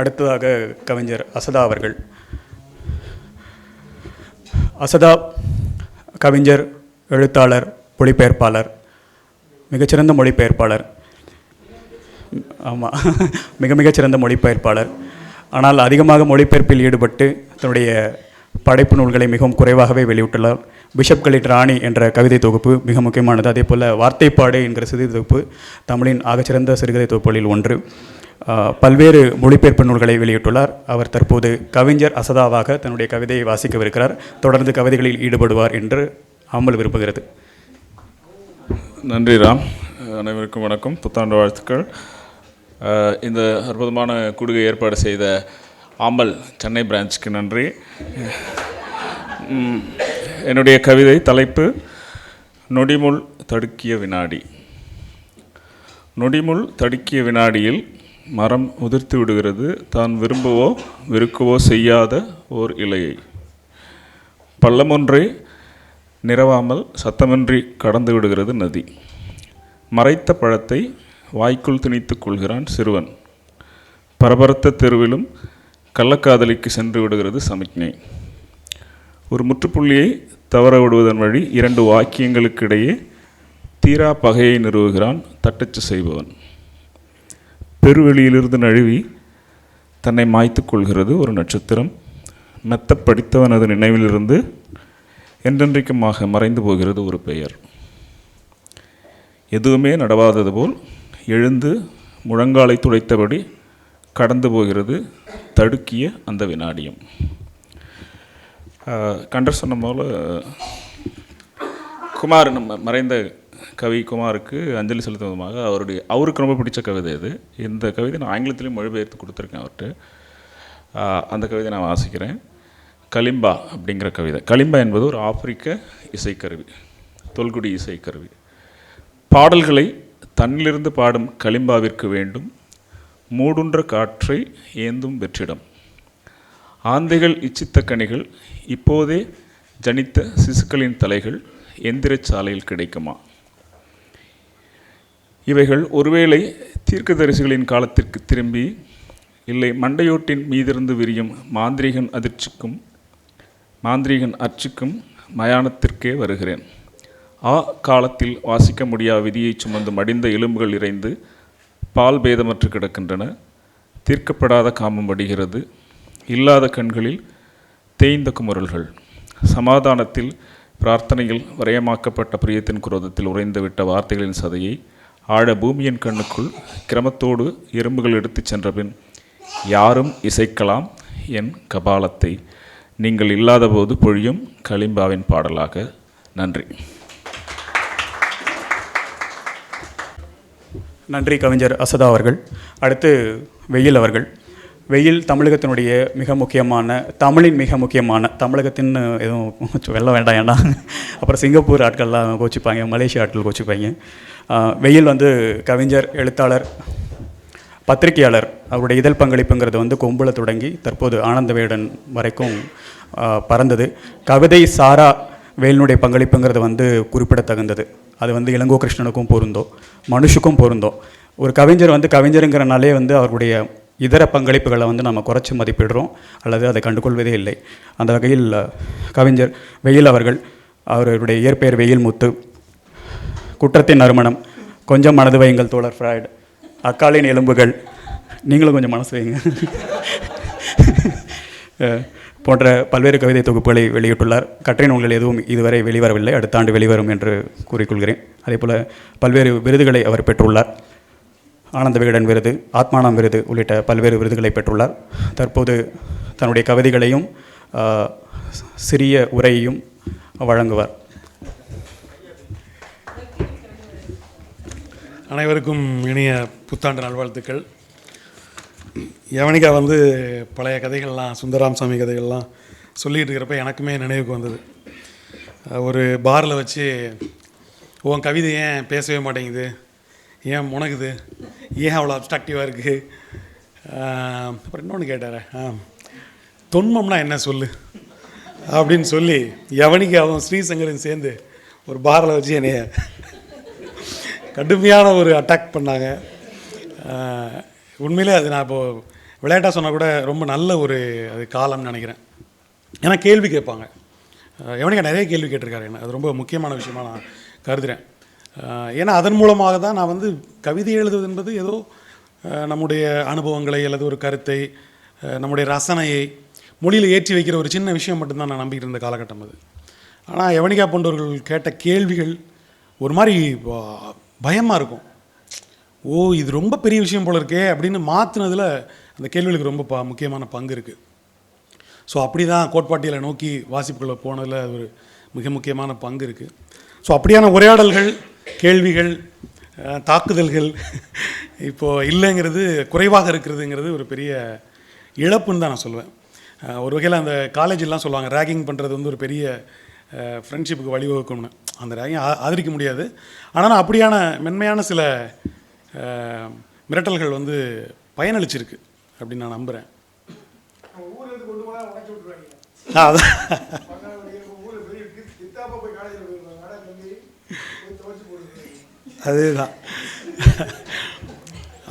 அடுத்ததாக கவிஞர் அசதா அவர்கள். அசதா கவிஞர் எழுத்தாளர் மொழிபெயர்ப்பாளர் மிகச்சிறந்த மொழிபெயர்ப்பாளர். ஆமாம் மிக மிகச்சிறந்த மொழிபெயர்ப்பாளர். ஆனால் அதிகமாக மொழிபெயர்ப்பில் ஈடுபட்டு தன்னுடைய படைப்பு நூல்களை மிகவும் குறைவாகவே வெளியிட்டுள்ளார். பிஷப் கலிட் ராணி என்ற கவிதை தொகுப்பு மிக முக்கியமானது. அதே போல் வார்த்தைப்பாடு என்கிற சிறுகதை தொகுப்பு தமிழின் ஆகச்சிறந்த சிறுகதை தொகுப்புகளில் ஒன்று. பல்வேறு மொழிபெயர்ப்பு நூல்களை வெளியிட்டுள்ளார். அவர் தற்போது கவிஞர் அசதாவாக தன்னுடைய கவிதையை வாசிக்கவிருக்கிறார். தொடர்ந்து கவிதைகளில் ஈடுபடுவார் என்று அமல் விரும்புகிறது. நன்றி ராம். அனைவருக்கும் வணக்கம். புத்தாண்டு வாழ்த்துக்கள். இந்த அற்புதமான கூடுகை ஏற்பாடு செய்த ஆம்பல் சென்னை பிரான்ச்சுக்கு நன்றி. என்னுடைய கவிதை தலைப்பு நொடிமுள் தடுக்கிய வினாடி. நொடிமுள் தடுக்கிய வினாடியில் மரம் உதிர்த்து விடுகிறது. தான் விரும்பவோ வெறுக்கவோ செய்யாத ஓர் இலையை. பள்ளமொன்றை நிறவாமல் சத்தமின்றி கடந்து விடுகிறது நதி. மறைத்த பழத்தை வாய்க்குள் திணித்துக் கொள்கிறான் சிறுவன். பரபரத்த தெருவிலும் கள்ளக்காதலிக்கு சென்று விடுகிறது சமிக்ஞை. ஒரு முற்றுப்புள்ளியை தவற விடுவதன் வழி இரண்டு வாக்கியங்களுக்கு இடையே தீரா பகையை நிறுவுகிறான் தட்டச்சு செய்பவன். பெருவெளியிலிருந்து நழுவி தன்னை மாய்த்து கொள்கிறது ஒரு நட்சத்திரம். மெத்த படித்தவனது நினைவிலிருந்து என்றென்றைக்குமாக மறைந்து போகிறது ஒரு பெயர். எதுவுமே நடவாதது போல் எழுந்து முழங்காலை துடைத்தபடி கடந்து போகிறது தடுக்கிய அந்த வினாடியம். கண்டர் சொன்ன போல குமார் நம்ம மறைந்த கவிக்குமாருக்கு அஞ்சலி செலுத்தும் விதமாக அவருடைய அவருக்கு ரொம்ப பிடிச்ச கவிதை இது. இந்த கவிதை நான் ஆங்கிலத்திலையும் மொழிபெயர்த்து கொடுத்துருக்கேன் அவர்கிட்ட. அந்த கவிதை நான் வாசிக்கிறேன். கலிம்பா அப்படிங்கிற கவிதை. கலிம்பா என்பது ஒரு ஆப்பிரிக்க இசைக்கருவி தொல்குடி இசைக்கருவி. பாடல்களை தன்னிலிருந்து பாடும் கலிம்பாவிற்கு வேண்டும். மூடுன்ற காற்றை ஏந்தும் வெற்றிடம். ஆந்தைகள் இச்சித்த கனிகள் இப்போதே ஜனித்த சிசுக்களின் தலைகள் எந்திரச்சாலையில் கிடைக்குமா? இவைகள் ஒருவேளை தீர்க்கதரிசிகளின் காலத்திற்கு திரும்பி இல்லை மண்டையோட்டின் மீதிருந்து விரியும் மாந்திரீகன் அதிர்ச்சிக்கும் மாந்திரீகன் அச்சுக்கும் மயானத்திற்கே வருகிறேன். ஆ காலத்தில் வாசிக்க முடியா விதியை சுமந்து மடிந்த எலும்புகள் இறைந்து பால் பேதமற்று கிடக்கின்றன. தீர்க்கப்படாத காமம் வடிகிறது. இல்லாத கண்களில் தேய்ந்த குமுறல்கள். சமாதானத்தில் பிரார்த்தனையில் வரையமாக்கப்பட்ட பிரியத்தின் குரோதத்தில் உறைந்துவிட்ட வார்த்தைகளின் சதையை ஆழ பூமியின் கண்ணுக்குள் கிரமத்தோடு எறும்புகள் எடுத்துச் சென்றபின் யாரும் இசைக்கலாம் என் கபாலத்தை. நீங்கள் இல்லாதபோது பொழியும் கலிம்பாவின் பாடலாக. நன்றி. நன்றி கவிஞர் அசதா அவர்கள். அடுத்து வெயில் அவர்கள். வெயில் தமிழகத்தினுடைய மிக முக்கியமான தமிழின் மிக முக்கியமான தமிழகத்தின் எதுவும் வெல்ல வேண்டாம் ஏன்னா அப்புறம் சிங்கப்பூர் ஆட்கள்லாம் கோச்சிப்பாங்க மலேசியா ஆட்கள் கோச்சிப்பாங்க. வெயில் வந்து கவிஞர் எழுத்தாளர் பத்திரிகையாளர் அவருடைய இதழ் பங்களிப்புங்கிறது வந்து கொம்புல தொடங்கி தற்போது ஆனந்தவேடன் வரைக்கும் பறந்தது. கவிதை சாரா வேலினுடைய பங்களிப்புங்கிறது வந்து குறிப்பிடத்தகுந்தது. அது வந்து இளங்கோ கிருஷ்ணனுக்கும் பொருந்தோம் மனுஷுக்கும் பொருந்தோம் ஒரு கவிஞர் வந்து கவிஞருங்கிறனாலே வந்து அவருடைய இதர பங்களிப்புகளை வந்து நம்ம குறைச்சி மதிப்பிடுறோம் அல்லது அதை கண்டுகொள்வதே இல்லை. அந்த வகையில் கவிஞர் வெயில் அவர்கள் அவருடைய இயற்பெயர் வெயில் முத்து குற்றத்தின் நறுமணம். கொஞ்சம் மனது வையுங்கள் தோழர் ஃப்ராய்டு. அக்காலின் எலும்புகள். நீங்களும் கொஞ்சம் மனசு வைங்க போன்ற பல்வேறு கவிதை தொகுப்புகளை வெளியிட்டுள்ளார். கற்றை நூல்கள் எதுவும் இதுவரை வெளிவரவில்லை. அடுத்த ஆண்டு வெளிவரும் என்று கூறிக்கொள்கிறேன். அதேபோல் பல்வேறு விருதுகளை அவர் பெற்றுள்ளார். ஆனந்த விகடன் விருது ஆத்மானம் விருது உள்ளிட்ட பல்வேறு விருதுகளை பெற்றுள்ளார். தற்போது தன்னுடைய கவிதைகளையும் சிறிய உரையையும் வழங்குவார். அனைவருக்கும் இனிய புத்தாண்டு நல்வாழ்த்துக்கள். யவனிகா வந்து பழைய கதைகள்லாம் சுந்தராம் சாமி கதைகள்லாம் சொல்லிகிட்டு இருக்கிறப்ப எனக்குமே நினைவுக்கு வந்தது. ஒரு பாரில் வச்சு உன் கவிதை ஏன் பேசவே மாட்டேங்குது? ஏன் முனகுது ஏன் அவ்வளோ அப்ட்ராக்டிவாக இருக்குது அப்புறம் இன்னொன்று கேட்டார். ஆ தொன்மம்னா என்ன சொல்லு? அப்படின்னு சொல்லி யவனிகாவும் ஸ்ரீசங்கரும் சேர்ந்து ஒரு பாரில் வச்சு என்னைய கடுமையான ஒரு அட்டாக் பண்ணாங்க. உண்மையிலே அது நான் இப்போது விளையாட்டாக சொன்னால் கூட ரொம்ப நல்ல ஒரு அது காலம்னு நினைக்கிறேன். ஏன்னா கேள்வி கேட்பாங்க. அஹ் நிறைய கேள்வி கேட்டிருக்காரு என்ன. அது ரொம்ப முக்கியமான விஷயமா நான் கருதுகிறேன் ஏன்னா அதன் மூலமாக தான் நான் வந்து கவிதை எழுதுவது என்பது ஏதோ நம்முடைய அனுபவங்களை அல்லது ஒரு கருத்தை நம்முடைய ரசனையை மொழியில் ஏற்றி வைக்கிற ஒரு சின்ன விஷயம் மட்டும்தான் நான் நம்பிக்கிட்டு இருந்த காலகட்டம் அது. ஆனால் எவனிகா போன்றவர்கள் கேட்ட கேள்விகள் ஒரு மாதிரி பயமாக இருக்கும். ஓ இது ரொம்ப பெரிய விஷயம் போல இருக்கே அப்படின்னு மாற்றினதில் அந்த கேள்விகளுக்கு ரொம்ப ப முக்கியமான பங்கு இருக்குது ஸோ அப்படி தான் கோட்பாட்டியலை நோக்கி வாசிப்புகளை போனதில் ஒரு மிக முக்கியமான பங்கு இருக்குது ஸோ அப்படியான உரையாடல்கள் கேள்விகள் தாக்குதல்கள் இப்போது இல்லைங்கிறது குறைவாக இருக்கிறதுங்கிறது ஒரு பெரிய இழப்புன்னு தான் நான் சொல்லுவேன் ஒரு வகையில் அந்த காலேஜெல்லாம் சொல்லுவாங்க ரேகிங் பண்ணுறது வந்து ஒரு பெரிய ஃப்ரெண்ட்ஷிப்புக்கு வழிவகுக்கும்னு அந்த ரேகிங் ஆதரிக்க முடியாது. ஆனால் அப்படியான மென்மையான சில மிரட்டல்கள் வந்து பயனளிச்சிருக்கு அப்படின்னு நான் நம்புகிறேன் அதுதான்.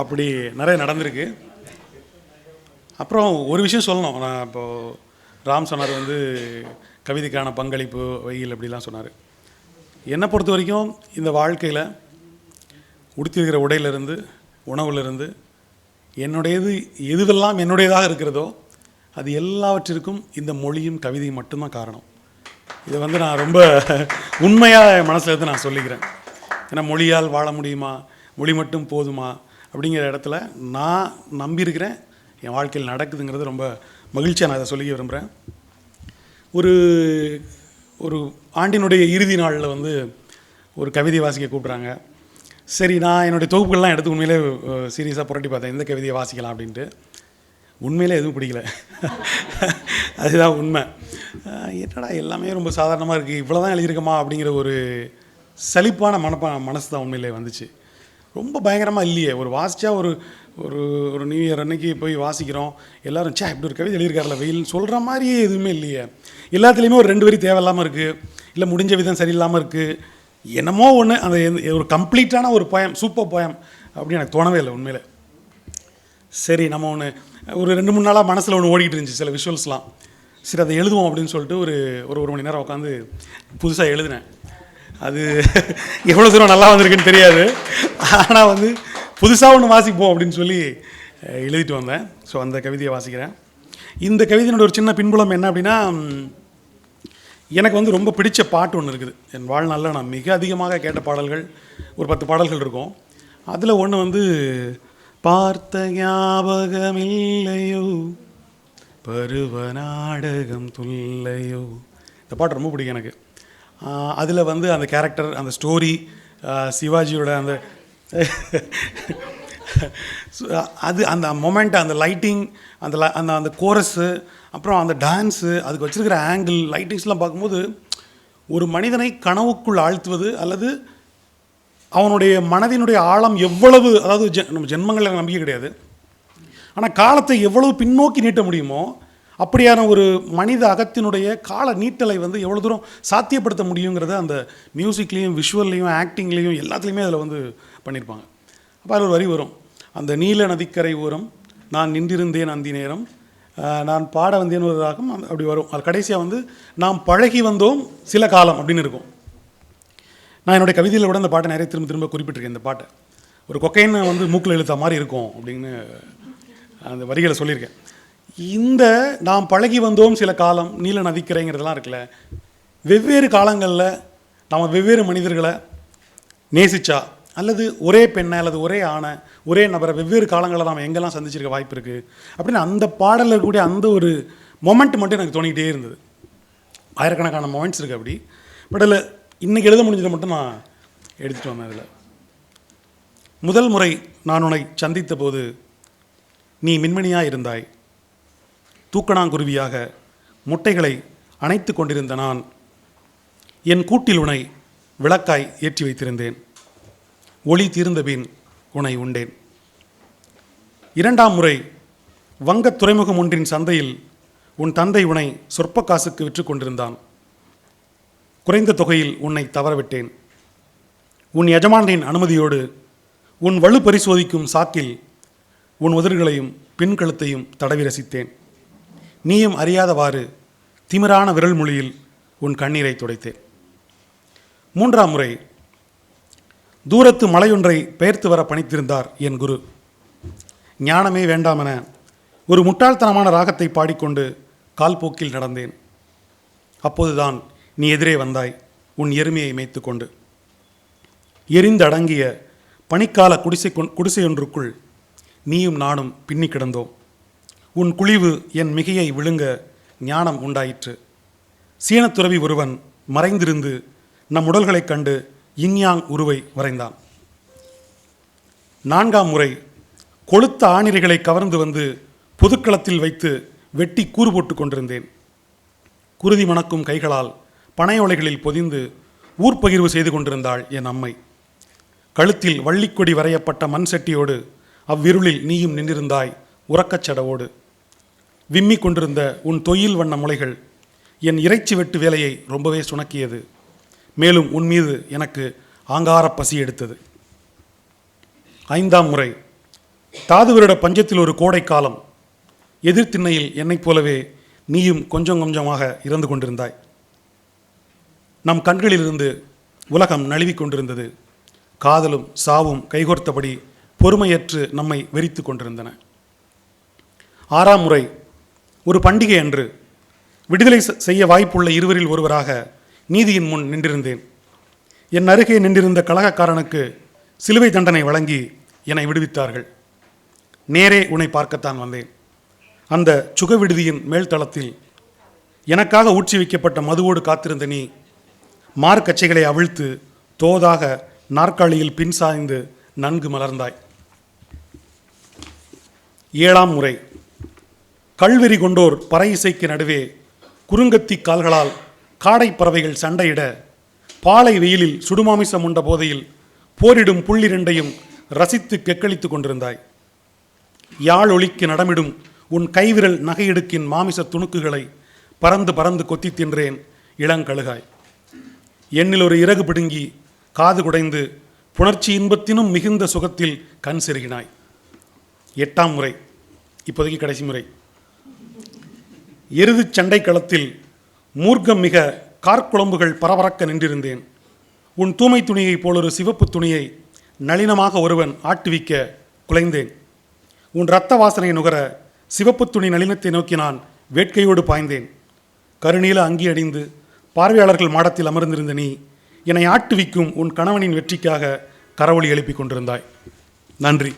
அப்படி நிறைய நடந்திருக்கு. அப்புறம் ஒரு விஷயம் சொல்லணும். நான் இப்போது ராம் சொன்னார் வந்து கவிதைக்கான பங்களிப்பு வகையில் அப்படிலாம் சொன்னார். என்னை பொறுத்த வரைக்கும் இந்த வாழ்க்கையில் உடுத்திருக்கிற உடையிலிருந்து உணவுலேருந்து என்னுடையது எதுவெல்லாம் என்னுடையதாக இருக்கிறதோ அது எல்லாவற்றிற்கும் இந்த மொழியும் கவிதையும் மட்டும்தான் காரணம். இதை வந்து நான் ரொம்ப உண்மையாக மனசில் இருந்து நான் சொல்லிக்கிறேன். ஏன்னா மொழியால் வாழ முடியுமா? மொழி மட்டும் போதுமா? அப்படிங்கிற இடத்துல நான் நம்பியிருக்கிறேன். என் வாழ்க்கையில் நடக்குதுங்கிறது ரொம்ப மகிழ்ச்சியாக நான் அதை சொல்லிக்க விரும்புகிறேன் ஒரு ஒரு ஆண்டினுடைய இறுதி நாளில் வந்து ஒரு கவிதை வாசிக்க கூப்பிட்றாங்க. சரி நான் என்னுடைய தொகுப்புகள்லாம் எடுத்து உண்மையிலே சீரியஸாக புரட்டி பார்த்தேன். எந்த கவிதையை வாசிக்கலாம் அப்படின்ட்டு. உண்மையிலே எதுவும் பிடிக்கல. அதுதான் உண்மை. என்னடா எல்லாமே ரொம்ப சாதாரணமாக இருக்குது இவ்வளோ தான் எழுதியிருக்கமா அப்படிங்கிற ஒரு சலிப்பான மனப்பா மனசு தான் உண்மையிலே வந்துச்சு. ரொம்ப பயங்கரமாக இல்லையே. ஒரு வாசித்தா ஒரு ஒரு ஒரு நியூ இயர் அன்னைக்கு போய் வாசிக்கிறோம். எல்லாரும் சே இப்படி ஒரு கவிதை எழுதியிருக்காருல வெயில் சொல்கிற மாதிரியே எதுவுமே இல்லையே. எல்லாத்துலேயுமே ஒரு ரெண்டு வரி தேவையில்லாமல் இருக்குது இல்லை முடிஞ்ச விதம் சரியில்லாமல் இருக்குது என்னமோ ஒன்று அந்த எந்த- ஒரு கம்ப்ளீட்டான ஒரு பயம் சூப்பர் பயம் அப்படின்னு எனக்கு தோணவே இல்லை உண்மையில். சரி நம்ம ஒன்று ஒரு ரெண்டு மூணு நாளாக மனசில் ஒன்று ஓடிக்கிட்டு இருந்துச்சு சில விஷுவல்ஸ்லாம் சரி அதை எழுதுவோம் அப்படின்னு சொல்லிட்டு ஒரு ஒரு ஒரு மணி நேரம் உட்காந்து புதுசாக எழுதினேன். அது எவ்வளோ தூரம் நல்லா வந்திருக்குன்னு தெரியாது. ஆனால் வந்து புதுசாக ஒன்று வாசிப்போம் அப்படின்னு சொல்லி எழுதிட்டு வந்தேன். ஸோ அந்த கவிதையை வாசிக்கிறேன். இந்த கவிதையினோட ஒரு சின்ன பின்புலம் என்ன அப்படின்னா எனக்கு வந்து ரொம்ப பிடிச்ச பாட்டு ஒன்று இருக்குது. என் வாழ்நாளில் நான் மிக அதிகமாக கேட்ட பாடல்கள் ஒரு பத்து பாடல்கள் இருக்கும். அதில் ஒன்று வந்து பார்த்த ஞாபகமில்லையோ பருவ நாடகம் துல்லையோ. இந்த பாட்டு ரொம்ப பிடிக்கும் எனக்கு. அதில் வந்து அந்த கேரக்டர் அந்த ஸ்டோரி சிவாஜியோட அந்த Uh, அது அந்த மொமெண்ட் அந்த லைட்டிங் அந்த ல அந்த அந்த கோரஸு அப்புறம் அந்த டான்ஸு அதுக்கு வச்சுருக்கிற ஆங்கிள் லைட்டிங்ஸ்லாம் பார்க்கும்போது ஒரு மனிதனை கனவுக்குள் ஆழ்த்துவது அல்லது அவனுடைய மனதினுடைய ஆழம் எவ்வளவு அதாவது ஜெ நம்ம ஜென்மங்களில் நம்பிக்கை கிடையாது. ஆனால் காலத்தை எவ்வளவு பின்னோக்கி நீட்ட முடியுமோ அப்படியான ஒரு மனித அகத்தினுடைய கால நீட்டலை வந்து எவ்வளோ தூரம் சாத்தியப்படுத்த முடியுங்கிறத அந்த மியூசிக்லேயும் விஷுவல்லையும் ஆக்டிங்லேயும் எல்லாத்துலேயுமே அதில் வந்து பண்ணியிருப்பாங்க அப்போ அதில் ஒரு வரி வரும். அந்த நீல நதிக்கரை ஓரம் நான் நின்றிருந்தேன் அந்தி நேரம். நான் பாட வந்தேன் ஒரு ராகம் அப்படி வரும். அது கடைசியாக வந்து நாம் பழகி வந்தோம் சில காலம் அப்படின்னு இருக்கும். நான் என்னுடைய கவிதையில் கூட அந்த பாட்டை நிறைய திரும்ப திரும்ப குறிப்பிட்டிருக்கேன் இந்த பாட்டை. ஒரு கொக்கைன்னு வந்து மூக்கில் இழுத்த மாதிரி இருக்கும் அப்படின்னு அந்த வரிகளை சொல்லியிருக்கேன். இந்த நாம் பழகி வந்தோம் சில காலம் நீல நதிக்கரைங்கிறதெல்லாம் இருக்குல்ல வெவ்வேறு காலங்களில் நாம் வெவ்வேறு மனிதர்களை நேசிச்சா அல்லது ஒரே பெண்ணை அல்லது ஒரே ஆணை ஒரே நபரை வெவ்வேறு காலங்களில் நாம் எங்கெல்லாம் சந்திச்சிருக்க வாய்ப்பு இருக்குது அப்படின்னு அந்த பாடலில் இருக்கக்கூடிய அந்த ஒரு மொமெண்ட் மட்டும் எனக்கு தோணிக்கிட்டே இருந்தது. ஆயிரக்கணக்கான மொமெண்ட்ஸ் இருக்குது அப்படி. பட் அதில் இன்றைக்கி எழுத முடிஞ்சதை மட்டும் நான் எடுத்துகிட்டு வந்தேன் அதில். முதல் முறை நான் உன்னை சந்தித்த போது நீ மின்மணியாக இருந்தாய். தூக்கணாங்குருவியாக முட்டைகளை அணைத்து கொண்டிருந்த நான் என் கூட்டில் உன்னை விளக்காய் ஏற்றி வைத்திருந்தேன். ஒளி தீர்ந்தபின் உனை உண்டேன். இரண்டாம் முறை வங்கத் துறைமுகம் ஒன்றின் சந்தையில் உன் தந்தை உனை சொற்ப காசுக்கு விற்று கொண்டிருந்தான். குறைந்த தொகையில் உன்னை தவறவிட்டேன். உன் எஜமானின் அனுமதியோடு உன் வலு பரிசோதிக்கும் சாக்கில் உன் உதடுகளையும் பின் கழுத்தையும் தடவி ரசித்தேன். நீயும் அறியாதவாறு திமிரான விரல் மொழியில் உன் கண்ணீரை துடைத்தேன். மூன்றாம் முறை தூரத்து மலையொன்றை பெயர்த்து வர பணித்திருந்தார் என் குரு. ஞானமே வேண்டாமென ஒரு முட்டாள்தனமான ராகத்தை பாடிக்கொண்டு கால்போக்கில் நடந்தேன். அப்போதுதான் நீ எதிரே வந்தாய் உன் எருமையை மேய்த்து கொண்டு எரிந்தடங்கிய பனிக்கால குடிசை கொண்- குடிசையொன்றுக்குள் நீயும் நானும் பின்னி கிடந்தோம். உன் குழிவு என் மிகையை விழுங்க ஞானம் உண்டாயிற்று. சீனத்துறவி ஒருவன் மறைந்திருந்து நம் உடல்களைக் கண்டு இன்யாங் உருவை வரைந்தான். நான்காம் முறை கொளுத்த ஆணிரைகளை கவர்ந்து வந்து பொதுக்களத்தில் வைத்து வெட்டி கூறு போட்டு கொண்டிருந்தேன். குருதி மணக்கும் கைகளால் பனையோலைகளில் பொதிந்து ஊர்ப்பகிர்வு செய்து கொண்டிருந்தாள் என் அம்மை. கழுத்தில் வள்ளிக்கொடி வரையப்பட்ட மண் செட்டியோடு அவ்விருளில் நீயும் நின்றிருந்தாய் உறக்கச் சடவோடு. விம்மி கொண்டிருந்த உன் தொயில் வண்ண முளைகள் என் இறைச்சி வெட்டு வேலையை ரொம்பவே சுணக்கியது. மேலும் உன் மீது எனக்கு ஆங்கார பசி எடுத்தது. ஐந்தாம் முறை. தாது வருட பஞ்சத்தில் ஒரு கோடை காலம் எதிர்த்திண்ணையில் என்னைப் போலவே நீயும் கொஞ்சம் கொஞ்சமாக இறந்து கொண்டிருந்தாய். நம் கண்களிலிருந்து உலகம் நழுவிக் கொண்டிருந்தது. காதலும் சாவும் கைகோர்த்தபடி பொறுமையற்று நம்மை வெறித்து கொண்டிருந்தன. ஆறாம் முறை. ஒரு பண்டிகை அன்று. விடுதலை செய்ய வாய்ப்புள்ள இருவரில் ஒருவராக நீதியின் முன் நின்றிருந்தேன். என் அருகே நின்றிருந்த கலகக்காரனுக்கு சிலுவை தண்டனை வழங்கி என்னை விடுவித்தார்கள். நேரே உன்னை பார்க்கத்தான் வந்தேன். அந்த சுக விடுதியின் மேல்தளத்தில் எனக்காக ஊற்றி வைக்கப்பட்ட மதுவோடு காத்திருந்த நீ மார்க்கச்சைகளை அவிழ்த்து தோதாக நாற்காலியில் பின் சாய்ந்து நன்கு மலர்ந்தாய். ஏழாம் முறை. கல்வெறி கொண்டோர் பறை இசைக்கு நடுவே குறுங்கத்தி கால்களால் காடை பறவைகள் சண்டையிட பாலை வெயிலில் சுடுமாமிசம் உண்ட போதையில் போரிடும் புள்ளிரண்டையும் ரசித்து கெக்களித்துக் கொண்டிருந்தாய். யாழ் ஒளிக்கு நடமிடும் உன் கைவிரல் நகையெடுக்கின் மாமிச துணுக்குகளை பறந்து பறந்து கொத்தி தின்றேன் இளங்கழுகாய் எண்ணில் ஒரு இறகு பிடுங்கி காது குடைந்து புணர்ச்சி இன்பத்தினும் மிகுந்த சுகத்தில் கண் செருகினாய். எட்டாம் முறை இப்போதைக்கு கடைசி முறை. எருதுச் சண்டை களத்தில் மூர்க்கம் மிக கார்க்குழம்புகள் பரபரக்க நின்றிருந்தேன். உன் தூமை துணியைப் போலொரு சிவப்பு துணியை நளினமாக ஒருவன் ஆட்டுவிக்க குலைந்தேன். உன் இரத்த வாசனை நுகர சிவப்பு துணி நளினத்தை நோக்கி நான் வேட்கையோடு பாய்ந்தேன். கருநீல அங்கி அணிந்து பார்வையாளர்கள் மாடத்தில் அமர்ந்திருந்த நீ என்னை ஆட்டுவிக்கும் உன் கணவனின் வெற்றிக்காக கரவொலி எழுப்பிக் கொண்டிருந்தாய். நன்றி.